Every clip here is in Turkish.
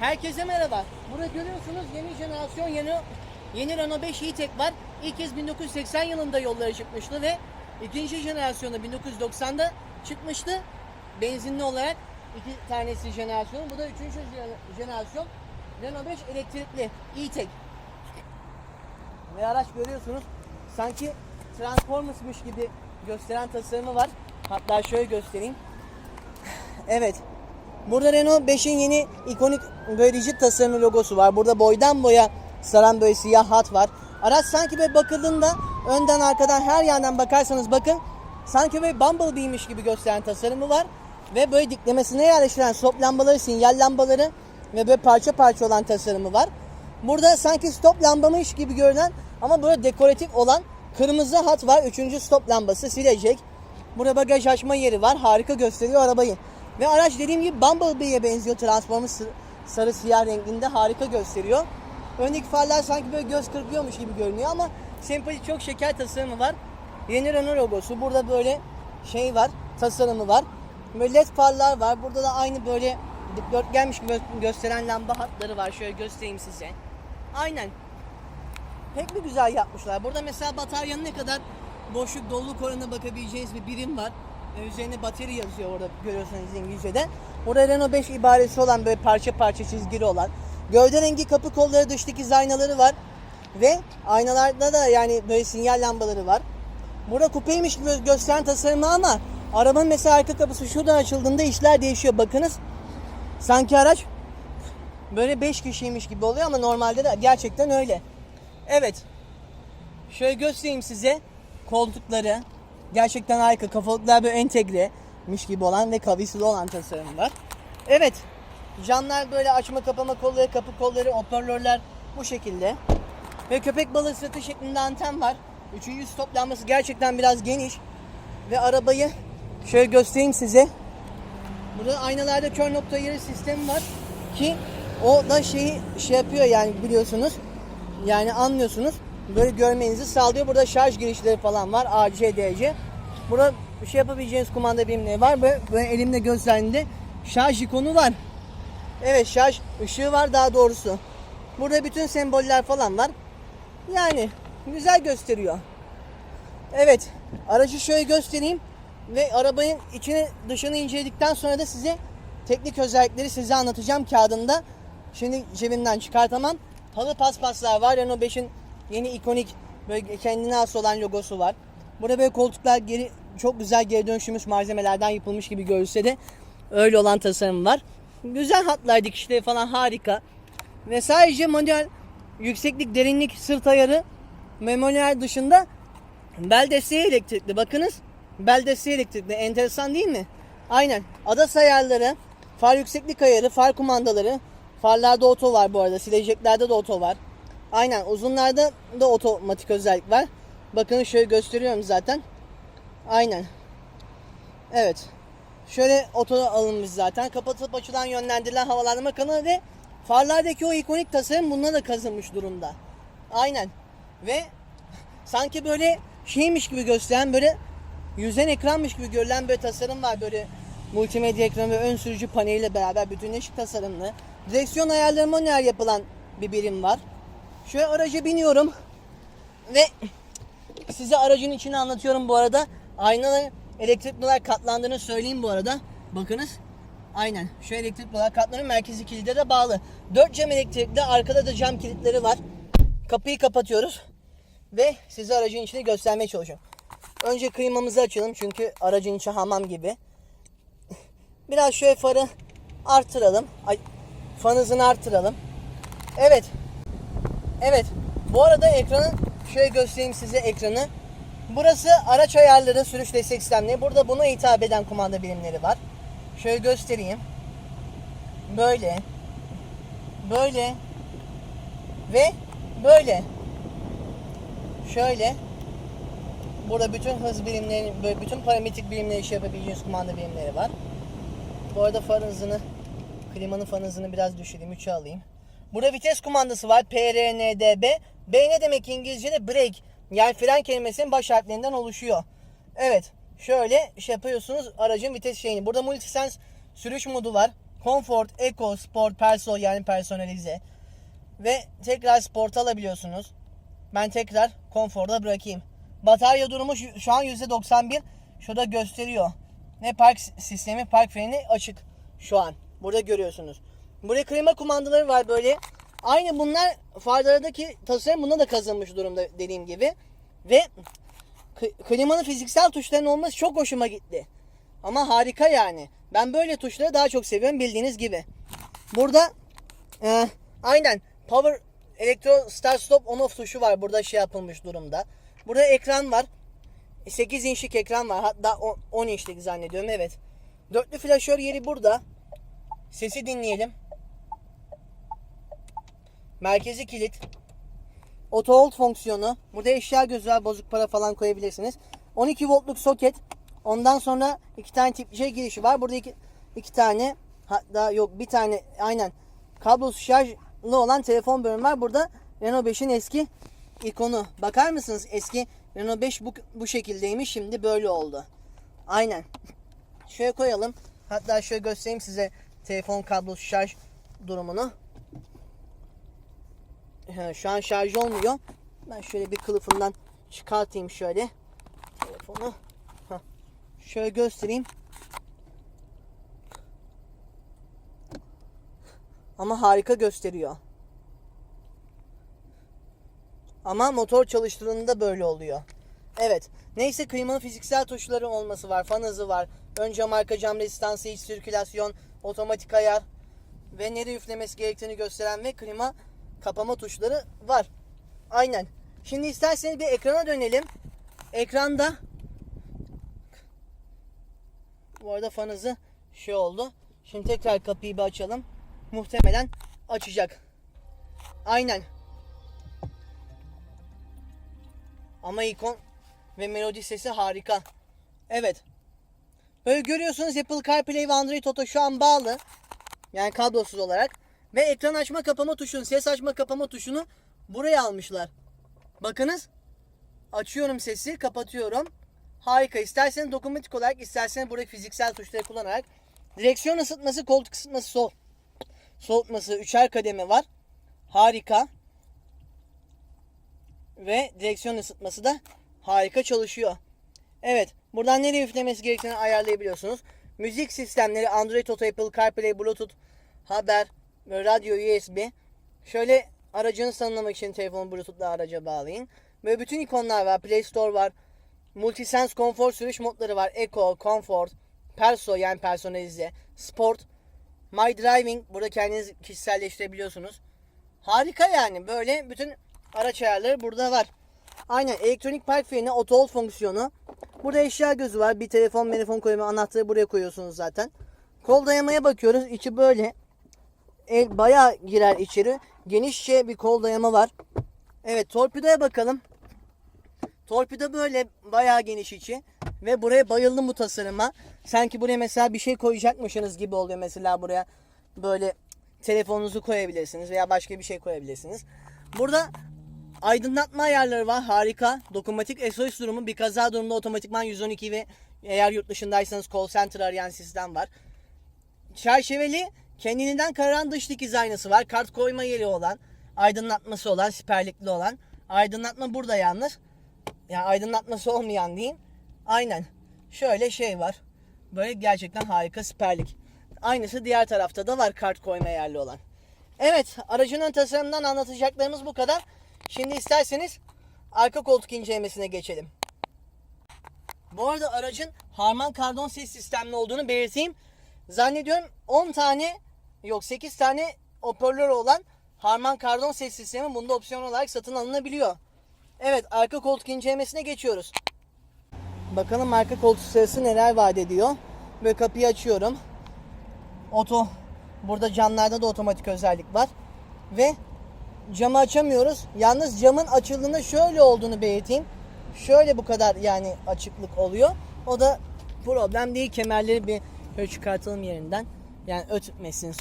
Herkese merhaba. Burada görüyorsunuz yeni jenerasyon yeni yeni Renault 5 E-Tech var. İlk kez 1980 yılında yollara çıkmıştı ve ikinci jenerasyonu 1990'da çıkmıştı. Benzinli olarak iki tanesi jenerasyonu. Bu da üçüncü jener- jenerasyon Renault 5 elektrikli E-Tech. Ve araç görüyorsunuz sanki Transformers'mış gibi gösteren tasarımı var. Hatta şöyle göstereyim. Evet. Burada Renault 5'in yeni ikonik böyle rigid tasarımlı logosu var. Burada boydan boya saran böyle siyah hat var. Araç sanki böyle bakıldığında önden arkadan her yandan bakarsanız bakın sanki böyle Bumblebee'miş gibi gösteren tasarımı var. Ve böyle diklemesine yerleştiren stop lambaları, sinyal lambaları ve böyle parça parça olan tasarımı var. Burada sanki stop lambamış gibi görünen ama böyle dekoratif olan kırmızı hat var. Üçüncü stop lambası silecek. Burada bagaj açma yeri var. Harika gösteriyor arabayı. Ve araç dediğim gibi Bumblebee'ye benziyor. Transformers sarı siyah renkinde harika gösteriyor. Öndeki farlar sanki böyle göz kırpıyormuş gibi görünüyor ama sempatik çok şeker tasarımı var. Yeni Renault logosu. Burada böyle şey var. Tasarımı var. Böyle led farlar var. Burada da aynı böyle dikdörtgenmiş gibi gö- gösteren lamba hatları var. Şöyle göstereyim size. Aynen. Pek bir güzel yapmışlar. Burada mesela bataryanın ne kadar boşluk doluluk oranına bakabileceğiniz bir birim var. Ee, Üzerine bateri yazıyor orada görüyorsunuz İngilizce'de. Burada Renault 5 ibaresi olan böyle parça parça çizgili olan. Gövde rengi kapı kolları dış dikiz aynaları var. Ve aynalarda da yani böyle sinyal lambaları var. Burada kupeymiş gibi gösteren tasarımı ama arabanın mesela arka kapısı şuradan açıldığında işler değişiyor. Bakınız sanki araç böyle 5 kişiymiş gibi oluyor ama normalde de gerçekten öyle. Evet. Şöyle göstereyim size koltukları. Gerçekten harika. Kafalıklar böyle entegremiş gibi olan ve kavisli olan tasarım var. Evet. Camlar böyle açma kapama kolları, kapı kolları, hoparlörler bu şekilde. Ve köpek balığı sırtı şeklinde anten var. Üçüncü stop lambası gerçekten biraz geniş. Ve arabayı şöyle göstereyim size. Burada aynalarda kör nokta ayırı sistemi var ki o da şeyi şey yapıyor yani biliyorsunuz. Yani anlıyorsunuz. Böyle görmenizi sağlıyor. Burada şarj girişleri falan var. AC, DC. Burada bir şey yapabileceğiniz kumanda birimleri var. Böyle, böyle elimde gösterdiğinde şarj ikonu var. Evet şarj ışığı var daha doğrusu. Burada bütün semboller falan var. Yani güzel gösteriyor. Evet aracı şöyle göstereyim ve arabanın içini dışını inceledikten sonra da size teknik özellikleri size anlatacağım kağıdında. Şimdi cebimden çıkartamam. Halı paspaslar var. Renault 5'in yeni ikonik böyle kendine has olan logosu var. Burada böyle koltuklar geri çok güzel geri dönüşümüş malzemelerden yapılmış gibi görülse de öyle olan tasarım var. Güzel hatlar dikişleri falan harika. Ve sadece model yükseklik, derinlik, sırt ayarı memorial dışında bel desteği elektrikli. Bakınız bel desteği elektrikli. Enteresan değil mi? Aynen. Adas ayarları, far yükseklik ayarı, far kumandaları. Farlarda oto var bu arada. Sileceklerde de oto var. Aynen uzunlarda da otomatik özellik var. Bakın şöyle gösteriyorum zaten. Aynen. Evet. Şöyle oto alınmış zaten. Kapatıp açılan yönlendirilen havalandırma kanalı ve farlardaki o ikonik tasarım bununla da kazınmış durumda. Aynen. Ve sanki böyle şeymiş gibi gösteren böyle yüzen ekranmış gibi görülen bir tasarım var böyle multimedya ekranı ve ön sürücü paneliyle beraber bütünleşik tasarımlı. Direksiyon ayarları manuel yapılan bir birim var. Şöyle araca biniyorum ve size aracın içini anlatıyorum bu arada. Aynalı elektrikli olarak katlandığını söyleyeyim bu arada. Bakınız. Aynen. Şu elektrikli olarak katlanıyor. Merkezi kilide de bağlı. 4 cam elektrikli. Arkada da cam kilitleri var. Kapıyı kapatıyoruz. Ve size aracın içini göstermeye çalışıyorum. Önce klimamızı açalım çünkü aracın içi hamam gibi. Biraz şöyle farı artıralım. Ay, fan hızını artıralım. Evet. Evet. Bu arada ekranı şöyle göstereyim size ekranı. Burası araç ayarları, sürüş destek sistemleri. Burada buna hitap eden kumanda birimleri var. Şöyle göstereyim. Böyle. Böyle. Ve böyle. Şöyle. Burada bütün hız birimleri, bütün parametrik birimleri iş yapabileceğiniz kumanda birimleri var. Bu arada far hızını, klimanın fan hızını biraz düşüreyim, 3'e alayım. Burada vites kumandası var. PRNDB. B ne demek İngilizce'de? Brake. Yani fren kelimesinin baş harflerinden oluşuyor. Evet. Şöyle şey yapıyorsunuz aracın vites şeyini. Burada multisense sürüş modu var. Comfort, Eco, Sport, Perso yani personalize. Ve tekrar Sport alabiliyorsunuz. Ben tekrar Comfort'a bırakayım. Batarya durumu şu, şu an %91. Şurada gösteriyor. Ne park sistemi, park freni açık şu an. Burada görüyorsunuz. Burada klima kumandaları var böyle. Aynı bunlar farlardaki tasarım bunda da kazınmış durumda dediğim gibi. Ve klimanın fiziksel tuşlarının olması çok hoşuma gitti. Ama harika yani. Ben böyle tuşları daha çok seviyorum bildiğiniz gibi. Burada e, aynen power elektro start stop on off tuşu var. Burada şey yapılmış durumda. Burada ekran var. 8 inçlik ekran var. Hatta on- 10 inçlik zannediyorum. Evet. Dörtlü flaşör yeri burada. Sesi dinleyelim. Merkezi kilit. Auto hold fonksiyonu. Burada eşya gözü var. Bozuk para falan koyabilirsiniz. 12 voltluk soket. Ondan sonra iki tane tip C girişi var. Burada iki, iki tane hatta yok bir tane aynen kablosuz şarjlı olan telefon bölümü var. Burada Renault 5'in eski ikonu. Bakar mısınız? Eski Renault 5 bu, bu şekildeymiş. Şimdi böyle oldu. Aynen. Şöyle koyalım. Hatta şöyle göstereyim size telefon kablosuz şarj durumunu. He, şu an şarj olmuyor. Ben şöyle bir kılıfından çıkartayım şöyle telefonu. Şöyle göstereyim. Ama harika gösteriyor. Ama motor çalıştığında böyle oluyor. Evet. Neyse klimanın fiziksel tuşları olması var. Fan hızı var. Ön cam, arka cam rezistansı, iç sirkülasyon, otomatik ayar ve nereye üflemesi gerektiğini gösteren ve klima kapama tuşları var. Aynen. Şimdi isterseniz bir ekrana dönelim. Ekranda bu arada fan hızı şey oldu. Şimdi tekrar kapıyı bir açalım. Muhtemelen açacak. Aynen. Ama ikon ve melodi sesi harika. Evet. Böyle görüyorsunuz Apple CarPlay ve Android Auto şu an bağlı. Yani kablosuz olarak. Ve ekran açma kapama tuşunu, ses açma kapama tuşunu buraya almışlar. Bakınız. Açıyorum sesi, kapatıyorum. Harika. İsterseniz dokunmatik olarak, isterseniz burada fiziksel tuşları kullanarak. Direksiyon ısıtması, koltuk ısıtması, soğut soğutması, üçer kademe var. Harika. Ve direksiyon ısıtması da harika çalışıyor. Evet. Buradan nereye üflemesi gerektiğini ayarlayabiliyorsunuz. Müzik sistemleri Android Auto, Apple CarPlay, Bluetooth, haber ve radyo USB. Şöyle aracınızı tanımlamak için telefonu Bluetooth'la araca bağlayın. Böyle bütün ikonlar var. Play Store var. Multisense konfor sürüş modları var. Eco, Comfort, Perso yani personalize, Sport, My Driving. Burada kendiniz kişiselleştirebiliyorsunuz. Harika yani. Böyle bütün araç ayarları burada var. Aynen elektronik park freni, auto hold fonksiyonu. Burada eşya gözü var. Bir telefon, telefon koyma anahtarı buraya koyuyorsunuz zaten. Kol dayamaya bakıyoruz. İçi böyle. El bayağı girer içeri. Genişçe bir kol dayama var. Evet torpidoya bakalım. Torpido böyle bayağı geniş içi. Ve buraya bayıldım bu tasarıma. Sanki buraya mesela bir şey koyacakmışsınız gibi oluyor. Mesela buraya böyle telefonunuzu koyabilirsiniz veya başka bir şey koyabilirsiniz. Burada aydınlatma ayarları var. Harika. Dokunmatik SOS durumu. Bir kaza durumunda otomatikman 112 ve eğer yurt dışındaysanız call center arayan sistem var. Çerçeveli kendinden kararan dış dikiz aynası var. Kart koyma yeri olan, aydınlatması olan, siperlikli olan. Aydınlatma burada yalnız. Yani aydınlatması olmayan diyeyim. Aynen. Şöyle şey var. Böyle gerçekten harika siperlik. Aynısı diğer tarafta da var kart koyma yerli olan. Evet aracın ön tasarımından anlatacaklarımız bu kadar. Şimdi isterseniz arka koltuk incelemesine geçelim. Bu arada aracın Harman Kardon ses sistemli olduğunu belirteyim. Zannediyorum 10 tane yok 8 tane hoparlör olan Harman Kardon ses sistemi bunda opsiyon olarak satın alınabiliyor. Evet arka koltuk incelemesine geçiyoruz. Bakalım arka koltuk sırası neler vaat ediyor. Böyle kapıyı açıyorum. Oto. Burada camlarda da otomatik özellik var. Ve camı açamıyoruz. Yalnız camın açıldığında şöyle olduğunu belirteyim. Şöyle bu kadar yani açıklık oluyor. O da problem değil. Kemerleri bir çıkartalım yerinden. Yani ötmesin.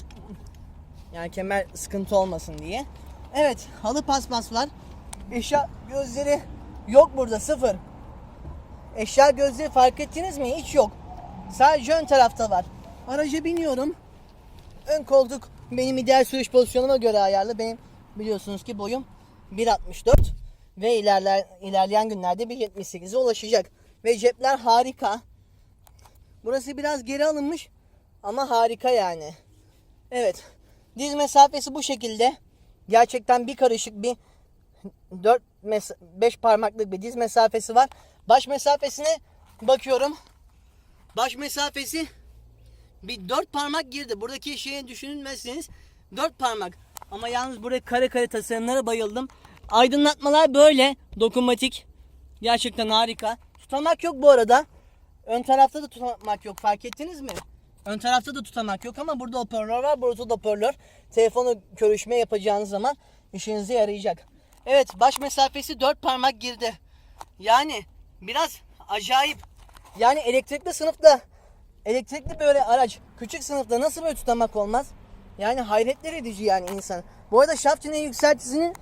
Yani kemer sıkıntı olmasın diye. Evet halı paspas var. Eşya gözleri yok burada sıfır. Eşya gözleri fark ettiniz mi? Hiç yok. Sadece ön tarafta var. Araca biniyorum. ön koltuk benim ideal sürüş pozisyonuma göre ayarlı. Benim biliyorsunuz ki boyum 1.64 ve ilerler, ilerleyen günlerde 1.78'e ulaşacak. Ve cepler harika. Burası biraz geri alınmış ama harika yani. Evet. Diz mesafesi bu şekilde. Gerçekten bir karışık bir 4 5 parmaklık bir diz mesafesi var. Baş mesafesine bakıyorum. Baş mesafesi bir 4 parmak girdi. Buradaki şeye düşünülmezseniz 4 parmak. Ama yalnız buraya kare kare tasarımlara bayıldım. Aydınlatmalar böyle. Dokunmatik. Gerçekten harika. Tutamak yok bu arada. Ön tarafta da tutamak yok. Fark ettiniz mi? Ön tarafta da tutamak yok ama burada hoparlör var. Burada da hoparlör. Telefonu görüşme yapacağınız zaman işinize yarayacak. Evet baş mesafesi 4 parmak girdi. Yani biraz acayip. Yani elektrikli sınıfta elektrikli böyle araç küçük sınıfta nasıl böyle tutamak olmaz? Yani hayretler edici yani insan. Bu arada şaft yükseltisini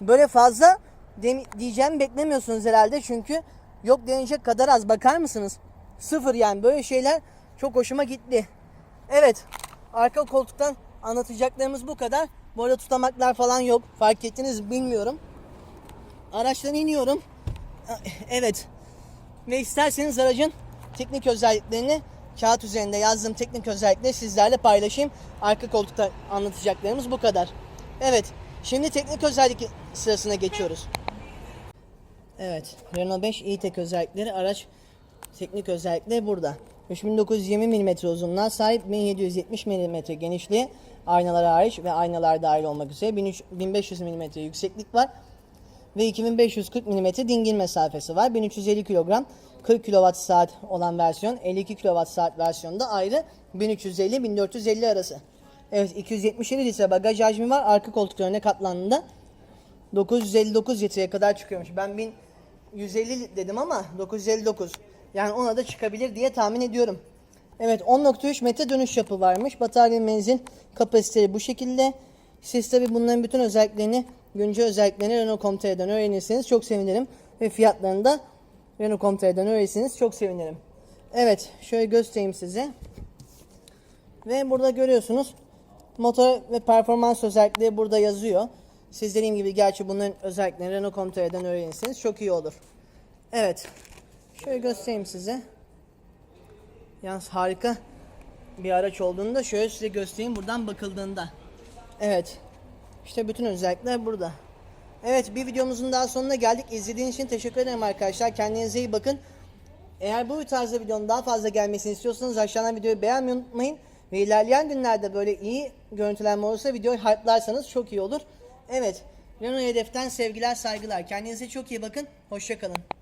böyle fazla dem- diyeceğimi beklemiyorsunuz herhalde çünkü yok denecek kadar az bakar mısınız? Sıfır yani böyle şeyler çok hoşuma gitti. Evet arka koltuktan anlatacaklarımız bu kadar. Bu arada tutamaklar falan yok. Fark ettiniz mi bilmiyorum. Araçtan iniyorum. Evet. Ve isterseniz aracın teknik özelliklerini kağıt üzerinde yazdığım teknik özellikleri sizlerle paylaşayım. Arka koltukta anlatacaklarımız bu kadar. Evet. Şimdi teknik özellik sırasına geçiyoruz. Evet. Renault 5 e-Tech özellikleri araç teknik özellikleri burada. 3920 mm uzunluğa sahip 1770 mm genişliği aynalar hariç ve aynalar dahil olmak üzere 1300 1500 mm yükseklik var ve 2540 mm dingil mesafesi var. 1350 kilogram 40 kWh saat olan versiyon 52 kWh saat versiyonda ayrı 1350-1450 arası. Evet 277 litre bagaj hacmi var. Arka koltuklarına katlandığında 959 litreye kadar çıkıyormuş. Ben 1150 dedim ama 959. Yani ona da çıkabilir diye tahmin ediyorum. Evet 10.3 metre dönüş yapı varmış. Batarya menzil kapasiteleri bu şekilde. Siz tabi bunların bütün özelliklerini, güncel özelliklerini Renault.com.tr'den öğrenirseniz çok sevinirim. Ve fiyatlarını da Renault.com.tr'den öğrenirseniz çok sevinirim. Evet şöyle göstereyim size. Ve burada görüyorsunuz motor ve performans özellikleri burada yazıyor. Siz dediğim gibi gerçi bunların özelliklerini Renault.com.tr'den öğrenirseniz çok iyi olur. Evet. Şöyle göstereyim size. Yalnız harika bir araç olduğunu da şöyle size göstereyim buradan bakıldığında. Evet. İşte bütün özellikler burada. Evet bir videomuzun daha sonuna geldik. İzlediğiniz için teşekkür ederim arkadaşlar. Kendinize iyi bakın. Eğer bu tarzda videonun daha fazla gelmesini istiyorsanız aşağıdan videoyu beğenmeyi unutmayın. Ve ilerleyen günlerde böyle iyi görüntülenme olursa videoyu hype'larsanız çok iyi olur. Evet. Renault Hedef'ten sevgiler saygılar. Kendinize çok iyi bakın. Hoşçakalın.